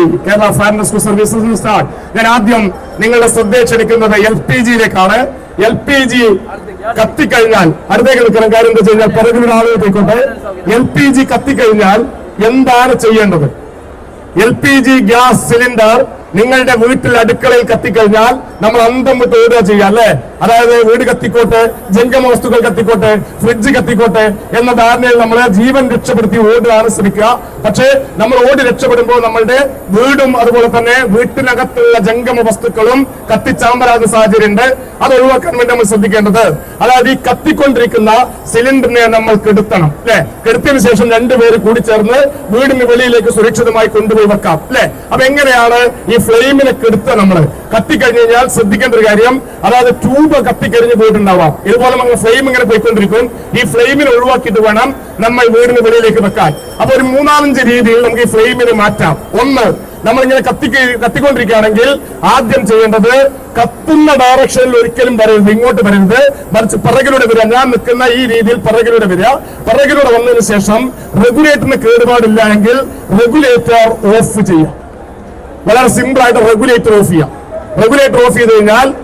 B Kerala fire rescue services start ഞാൻ ആദ്യം നിങ്ങളുടെ ശ്രദ്ധ ക്ഷണിക്കുന്നത് എൽ പി ജിയിലേക്കാണ്. എൽ പി ജി കത്തിക്കഴിഞ്ഞാൽ അടുത്തേക്ക് കാര്യം എന്താ കഴിഞ്ഞാൽ പിറകിലുള്ള ആളുകൾ പോയിക്കോട്ടെ എൽ പി ജി കത്തിക്കഴിഞ്ഞാൽ എന്താണ് ചെയ്യേണ്ടത്? L P G gas cylinder നിങ്ങളുടെ വീട്ടിൽ അടുക്കളയിൽ കത്തിക്കഴിഞ്ഞാൽ നമ്മൾ അന്തം വിട്ട് ഓടുക ചെയ്യുക അല്ലെ? അതായത് വീട് കത്തിക്കോട്ടെ ജംഗമ വസ്തുക്കൾ കത്തിക്കോട്ടെ ഫ്രിഡ്ജ് കത്തിക്കോട്ടെ എന്ന ധാരണയിൽ നമ്മൾ ജീവൻ രക്ഷപ്പെടുത്തി ഓടുകയാണ് ശ്രമിക്കുക. പക്ഷേ നമ്മൾ ഓടി രക്ഷപ്പെടുമ്പോൾ നമ്മളുടെ വീടും അതുപോലെ തന്നെ വീട്ടിനകത്തുള്ള ജംഗമ വസ്തുക്കളും കത്തിച്ചാമ്പലാകുന്ന സാഹചര്യമുണ്ട്. അത് ഒഴിവാക്കാൻ വേണ്ടി നമ്മൾ ശ്രദ്ധിക്കേണ്ടത്. അതായത് ഈ കത്തിക്കൊണ്ടിരിക്കുന്ന സിലിണ്ടറിനെ നമ്മൾ കെടുത്തണം അല്ലെ? കെടുത്തിന് ശേഷം രണ്ടുപേര് കൂടി ചേർന്ന് വീടിന് വെളിയിലേക്ക് സുരക്ഷിതമായി കൊണ്ടുപോയി വെക്കാം അല്ലെ? അപ്പൊ എങ്ങനെയാണ് ഈ ഫ്ലെയിമിനെ കെടുത്തുക നമ്മൾ കത്തിക്കഴിഞ്ഞു കഴിഞ്ഞാൽ ശ്രദ്ധിക്കേണ്ട ഒരു കാര്യം അതായത് ട്യൂബ് കത്തിക്കരിഞ്ഞു പോയിട്ടുണ്ടാവാം. ഇതുപോലെ നമ്മൾ ഫ്ലെയിം ഇങ്ങനെ പോയിക്കൊണ്ടിരിക്കും. ഈ ഫ്ലെയിമിനെ ഒഴിവാക്കിയിട്ട് വേണം നമ്മൾ വീടിന് വെളിയിലേക്ക് വെക്കാൻ. അപ്പൊ ഒരു മൂന്നാലഞ്ച് രീതിയിൽ നമുക്ക് ഈ ഫ്ലെയിമിനെ മാറ്റാം. ഒന്ന് നമ്മളിങ്ങനെ കത്തി കത്തിക്കൊണ്ടിരിക്കുകയാണെങ്കിൽ ആദ്യം ചെയ്യേണ്ടത് കത്തുന്ന ഡയറക്ഷനിൽ ഒരിക്കലും വരരുത് ഇങ്ങോട്ട് വരരുത്. മറിച്ച് പിറകിലൂടെ വരിക. ഞാൻ നിൽക്കുന്ന ഈ രീതിയിൽ പിറകിലൂടെ വരിക. പിറകിലൂടെ വന്നതിന് ശേഷം റെഗുലേറ്ററിന് കേടുപാടില്ല എങ്കിൽ റെഗുലേറ്റർ ഓഫ് ചെയ്യാം. വളരെ സിമ്പിൾ ആയിട്ട് റെഗുലേറ്റർ ഓഫ് ചെയ്യാം. റെഗുലേറ്റർ ഓഫ് ചെയ്ത് കഴിഞ്ഞാൽ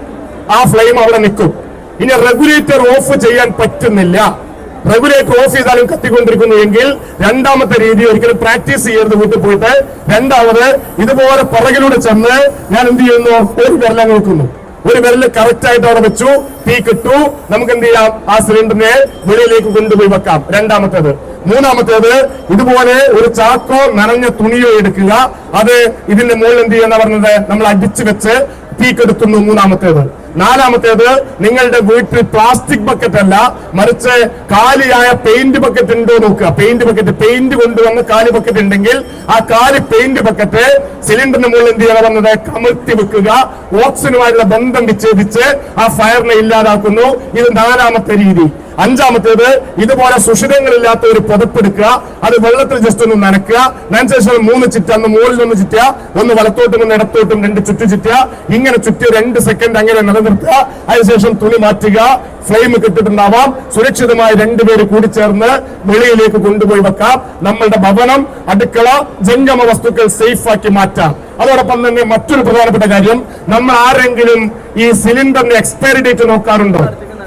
ആ ഫ്ലെയിം അവിടെ നിൽക്കും. ഇനി റെഗുലേറ്റർ ഓഫ് ചെയ്യാൻ പറ്റുന്നില്ല. റെഗുലേറ്റർ ഓഫ് ചെയ്താലും കത്തിക്കൊണ്ടിരിക്കുന്നു എങ്കിൽ രണ്ടാമത്തെ രീതി ഒരിക്കലും പ്രാക്ടീസ് ചെയ്യരുത് വീട്ടിൽ പോയിട്ട്. രണ്ടാമത് ഇതുപോലെ പുറകിലൂടെ ചെന്ന് ഞാൻ എന്ത് ചെയ്യുന്നു? ഒരു വിരലങ്ങ് വെക്കുന്നു. ഒരു വിരൽ കറക്റ്റ് ആയിട്ട് അവിടെ വെച്ചു. തീ കിട്ടു. നമുക്ക് എന്ത് ചെയ്യാം? ആ സിലിണ്ടറിനെ വെളിയിലേക്ക് കൊണ്ടുപോയി വെക്കാം. രണ്ടാമത്തേത്. മൂന്നാമത്തേത് ഇതുപോലെ ഒരു ചാക്കോ നനഞ്ഞ തുണിയോ എടുക്കുക. അത് ഇതിന്റെ മുകളിൽ എന്ത് ചെയ്യുന്ന പറഞ്ഞത്? നമ്മൾ അടിച്ചു വെച്ച് തീക്കെടുക്കുന്നു മൂന്നാമത്തേത്. നാലാമത്തേത് നിങ്ങളുടെ വീട്ടിൽ പ്ലാസ്റ്റിക് ബക്കറ്റ് അല്ല മറിച്ച് കാലിയായ പെയിന്റ് ബക്കറ്റ് ഉണ്ടോ നോക്കുക. പെയിന്റ് ബക്കറ്റ് പെയിന്റ് കൊണ്ടുവന്ന് കാലി ബക്കറ്റ് ഉണ്ടെങ്കിൽ ആ കാലി പെയിന്റ് ബക്കറ്റ് സിലിണ്ടറിന് മുകളിൽ എന്ത് ചെയ്യണം പറഞ്ഞത്? കമഴ്ത്തി വെക്കുക. ഓക്സിജനുമായിട്ടുള്ള ബന്ധം വിച്ഛേദിച്ച് ആ ഫയറിനെ ഇല്ലാതാക്കുന്നു. ഇത് നാലാമത്തെ രീതി. അഞ്ചാമത്തേത് ഇതുപോലെ സുഷിരങ്ങളില്ലാത്ത ഒരു പുതപ്പെടുക്കുക. അത് വെള്ളത്തിൽ ജസ്റ്റ് ഒന്ന് നനക്കുക. നനച്ച ശേഷം മൂന്ന് ചുറ്റ ഒന്ന് മുകളിൽ ഒന്ന് ചുറ്റുക ഒന്ന് വലത്തോട്ടും ഒന്ന് ഇടത്തോട്ടും രണ്ട് ചുറ്റു ചുറ്റുക ഇങ്ങനെ ചുറ്റി രണ്ട് സെക്കൻഡ് അങ്ങനെ നിലനിർത്തുക. അതിനുശേഷം തുണി മാറ്റുക. ഫ്ലെയിം കിട്ടിട്ടുണ്ടാവാം. സുരക്ഷിതമായി രണ്ടുപേര് കൂടി ചേർന്ന് വെളിയിലേക്ക് കൊണ്ടുപോയി വെക്കാം. നമ്മളുടെ ഭവനം അടുക്കള ജംഗമ വസ്തുക്കൾ സേഫ് ആക്കി മാറ്റാം. അതോടൊപ്പം തന്നെ മറ്റൊരു പ്രധാനപ്പെട്ട കാര്യം നമ്മൾ ആരെങ്കിലും ഈ സിലിണ്ടറിന്റെ എക്സ്പയറി ഡേറ്റ് നോക്കാറുണ്ടോ?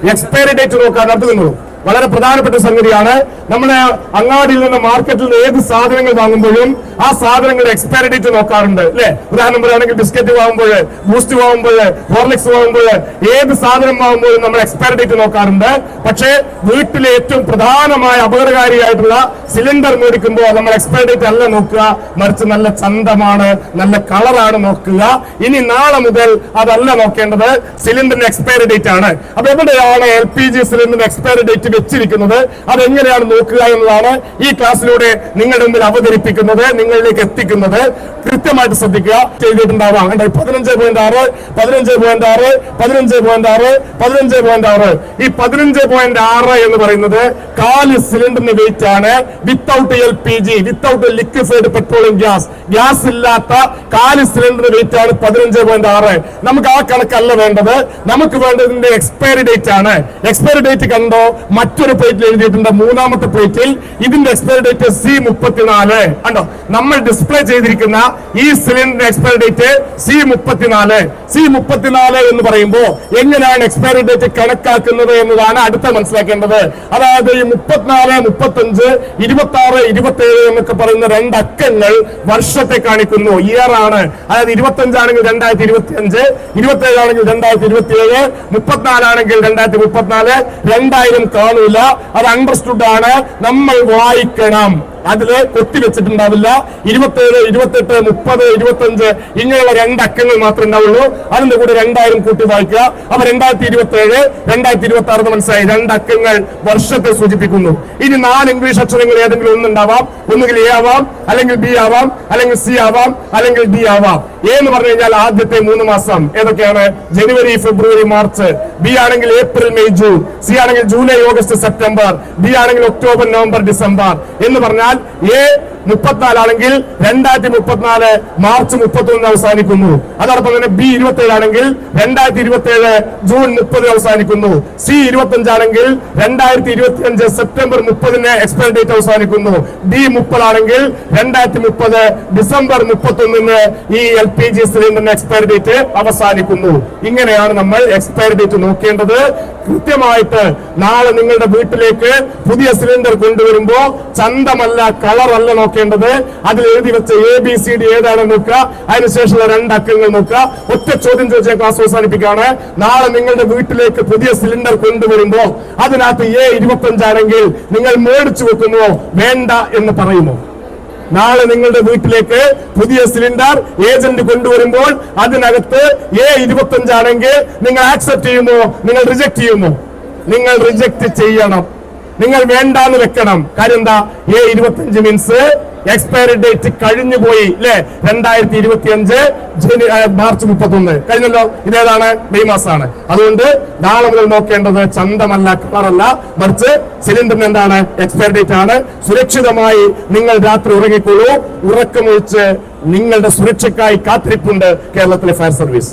എക്സ്പയറി ഡേറ്റ് നോക്കാൻ അത് നിങ്ങളും വളരെ പ്രധാനപ്പെട്ട സംഗതിയാണ്. നമ്മുടെ അങ്ങാടിയിൽ നിന്ന് മാർക്കറ്റിൽ നിന്ന് ഏത് സാധനങ്ങൾ വാങ്ങുമ്പോഴും ആ സാധനങ്ങളുടെ എക്സ്പയറി ഡേറ്റ് നോക്കാറുണ്ട് അല്ലെ? ഉദാഹരണം പറയുകയാണെങ്കിൽ ബിസ്ക്കറ്റ് വാങ്ങുമ്പോൾ ബൂസ്റ്റ് വാങ്ങുമ്പോൾ ഹോർലിക്സ് വാങ്ങുമ്പോൾ ഏത് സാധനം വാങ്ങുമ്പോഴും നമ്മൾ എക്സ്പയറി ഡേറ്റ് നോക്കാറുണ്ട്. പക്ഷേ വീട്ടിലെ ഏറ്റവും പ്രധാനമായ അപകടകാരിയായിട്ടുള്ള സിലിണ്ടർ മേടിക്കുമ്പോൾ നമ്മൾ എക്സ്പയറി ഡേറ്റ് അല്ല നോക്കുക. മറിച്ച് നല്ല ചന്തമാണ് നല്ല കളറാണ് നോക്കുക. ഇനി നാളെ മുതൽ അതല്ല നോക്കേണ്ടത്. സിലിണ്ടറിന്റെ എക്സ്പയറി ഡേറ്റ് ആണ്. അപ്പൊ എവിടെയാണ് എൽ പി ജി സിലിണ്ടറിന്റെ എക്സ്പയറി ഡേറ്റ് വെച്ചിരിക്കുന്നത്. അതെങ്ങനെയാണ് നോക്കുക എന്നതാണ് ഈ ക്ലാസ്സിലൂടെ നിങ്ങളുടെ മുമ്പിൽ അവതരിപ്പിക്കുന്നത് നിങ്ങളിലേക്ക് എത്തിക്കുന്നത്. കൃത്യമായിട്ട് ശ്രദ്ധിക്കുക. ചെയ്തിട്ടുണ്ടാവാം. കണ്ടോ? പതിനഞ്ച് പോയിന്റ് ആറ് പതിനഞ്ച് പോയിന്റ് ആറ് പതിനഞ്ച് പോയിന്റ് ആറ് പതിനഞ്ച് പോയിന്റ് ആറ്. ഈ പതിനഞ്ച് പോയിന്റ് ആറ് എന്ന് പറയുന്നത് കാൽ സിലിണ്ടറിന് വെയിറ്റ് ആണ്. Without L P G without liquefied petroleum gas gas ഇല്ലാത്ത കാൽ സിലിണ്ടറിന് വെയിറ്റ് ആണ് പതിനഞ്ച് പോയിന്റ് ആറ്. നമുക്ക് ആ കണക്കല്ല വേണ്ടത്. നമുക്ക് വേണ്ടതിന്റെ എക്സ്പയറി ഡേറ്റ് ആണ്. എക്സ്പയറി ഡേറ്റ് കണ്ടോ? മറ്റൊരു പ്ലേറ്റിൽ എഴുതിയിട്ടുണ്ട് മൂന്നാമത്തെ പ്ലേറ്റിൽ ഇതിന്റെ എക്സ്പയർ ഡേറ്റ് സി മുപ്പത്തിനാല്. കണ്ടോ? നമ്മൾ ഡിസ്പ്ലേ ചെയ്തിരിക്കുന്ന ഈ സിലിണ്ടറിന്റെ എക്സ്പയർ ഡേറ്റ് സി മുപ്പത്തിനാല്. സി മുപ്പത്തിനാല് എന്ന് പറയുമ്പോൾ എങ്ങനെയാണ് എക്സ്പയറി ഡേറ്റ് കണക്കാക്കുന്നത് എന്നതാണ് അടുത്ത മനസ്സിലാക്കേണ്ടത്. അതായത് ഈ മുപ്പത്തിനാല് മുപ്പത്തഞ്ച് ഇരുപത്തി ആറ് ഇരുപത്തി ഏഴ് എന്നൊക്കെ പറയുന്ന രണ്ട് അക്കങ്ങൾ വർഷത്തെ കാണിക്കുന്നു. ഇയർ ആണ്. അതായത് ഇരുപത്തി അഞ്ചാണെങ്കിൽ രണ്ടായിരത്തി ഇരുപത്തി അഞ്ച് ഇരുപത്തി ഏഴാണെങ്കിൽ രണ്ടായിരത്തി ഇരുപത്തി ഏഴ് മുപ്പത്തിനാലാണെങ്കിൽ രണ്ടായിരത്തി മുപ്പത്തിനാല് രണ്ടായിരം കാണൂല അത് അണ്ടർസ്റ്റുഡ് ആണ്. നമ്മൾ വായിക്കണം. അതിൽ കൊത്തിവെച്ചിട്ടുണ്ടാവില്ല ഇരുപത്തേഴ് ഇരുപത്തെട്ട് മുപ്പത് ഇരുപത്തഞ്ച് ഇങ്ങനെയുള്ള രണ്ട് അക്കങ്ങൾ മാത്രമേ ഉണ്ടാവുള്ളൂ. അതിന്റെ കൂടെ രണ്ടായിരം കൂട്ടി വായിക്കുക. അപ്പൊ രണ്ടായിരത്തി ഇരുപത്തി ഏഴ് രണ്ടായിരത്തി ഇരുപത്തി ആറ് മനസ്സിലായി. രണ്ട് അക്കങ്ങൾ വർഷത്തെ സൂചിപ്പിക്കുന്നു. ഇനി നാല് ഇംഗ്ലീഷ് അക്ഷരങ്ങൾ ഏതെങ്കിലും ഒന്നുണ്ടാവാം. ഒന്നുകിൽ എ ആവാം അല്ലെങ്കിൽ ബി ആവാം അല്ലെങ്കിൽ സി ആവാം അല്ലെങ്കിൽ ഡി ആവാം. എന്ന് പറഞ്ഞു കഴിഞ്ഞാൽ ആദ്യത്തെ മൂന്ന് മാസം ഏതൊക്കെയാണ്? ജനുവരി ഫെബ്രുവരി മാർച്ച്. ബി ആണെങ്കിൽ ഏപ്രിൽ മെയ് ജൂൺ. സി ആണെങ്കിൽ ജൂലൈ ഓഗസ്റ്റ് സെപ്റ്റംബർ. ബി ആണെങ്കിൽ ഒക്ടോബർ നവംബർ ഡിസംബർ. എന്ന് പറഞ്ഞാൽ എ മുപ്പത്തിനാലാണെങ്കിൽ രണ്ടായിരത്തി മുപ്പത്തിനാല് മാർച്ച് മുപ്പത്തി ഒന്ന് അവസാനിക്കുന്നു. അതോടൊപ്പം തന്നെ ബി ഇരുപത്തി ഏഴാണെങ്കിൽ രണ്ടായിരത്തി ഇരുപത്തി ഏഴ് ജൂൺ മുപ്പത് അവസാനിക്കുന്നു. സി ഇരുപത്തി അഞ്ചാണെങ്കിൽ രണ്ടായിരത്തി ഇരുപത്തി അഞ്ച് സെപ്റ്റംബർ മുപ്പതിന് എക്സ്പയർ ഡേറ്റ് അവസാനിക്കുന്നു. ഡി മുപ്പതാണെങ്കിൽ രണ്ടായിരത്തി മുപ്പത് ഡിസംബർ മുപ്പത്തി ഒന്നിന് ഈ എൽ പി ജി സിലിണ്ടറിന്റെ എക്സ്പയർ ഡേറ്റ് അവസാനിക്കുന്നു. ഇങ്ങനെയാണ് നമ്മൾ എക്സ്പയർ ഡേറ്റ് നോക്കേണ്ടത്. കൃത്യമായിട്ട് നാളെ നിങ്ങളുടെ വീട്ടിലേക്ക് പുതിയ സിലിണ്ടർ കൊണ്ടുവരുമ്പോ ചന്തമല്ല കളറല്ല നോക്കേണ്ടത്. അതിൽ എഴുതി വെച്ച എ ബി സി ഡി ഏതാണ് നോക്കുക? അതിനുശേഷമുള്ള രണ്ട് അക്കങ്ങൾ നോക്കുക. ഒറ്റ ചോദ്യം ചോദിച്ച ക്ലാസ് അവസാനിപ്പിക്കുകയാണ്. നാളെ നിങ്ങളുടെ വീട്ടിലേക്ക് പുതിയ സിലിണ്ടർ കൊണ്ടുവരുമ്പോ അതിനകത്ത് എ ഇരുപത്തഞ്ചാണെങ്കിൽ നിങ്ങൾ മേടിച്ചു വെക്കുമോ വേണ്ട എന്ന് പറയുമോ നാളെ നിങ്ങളുടെ വീട്ടിലേക്ക് പുതിയ സിലിണ്ടർ ഏജന്റ് കൊണ്ടുവരുമ്പോൾ അതിനകത്ത് എ ഇരുപത്തഞ്ചാണെങ്കിൽ നിങ്ങൾ ആക്സെപ്റ്റ് ചെയ്യുമോ നിങ്ങൾ റിജക്ട് ചെയ്യുമോ നിങ്ങൾ റിജക്ട് ചെയ്യണം. നിങ്ങൾ വേണ്ടാന്ന് വെക്കണം. കാര്യം എന്താ? എ ഇരുപത്തിയഞ്ച് മീൻസ് എക്സ്പയറി ഡേറ്റ് കഴിഞ്ഞു പോയി അല്ലെ രണ്ടായിരത്തി ഇരുപത്തി അഞ്ച് മാർച്ച് മുപ്പത്തി ഒന്ന് കഴിഞ്ഞല്ലോ ഇതേതാണ് മെയ് മാസമാണ്. അതുകൊണ്ട് നാളെ മുതൽ നോക്കേണ്ടത് ചന്തമല്ല കളറല്ല മറിച്ച് സിലിണ്ടറിന് എന്താണ്? എക്സ്പയറി ഡേറ്റ് ആണ്. സുരക്ഷിതമായി നിങ്ങൾ രാത്രി ഉറങ്ങിക്കൊള്ളൂ ഉറക്കമൊഴിച്ച് നിങ്ങളുടെ സുരക്ഷയ്ക്കായി കാത്തിരിപ്പുണ്ട് കേരളത്തിലെ ഫയർ സർവീസ്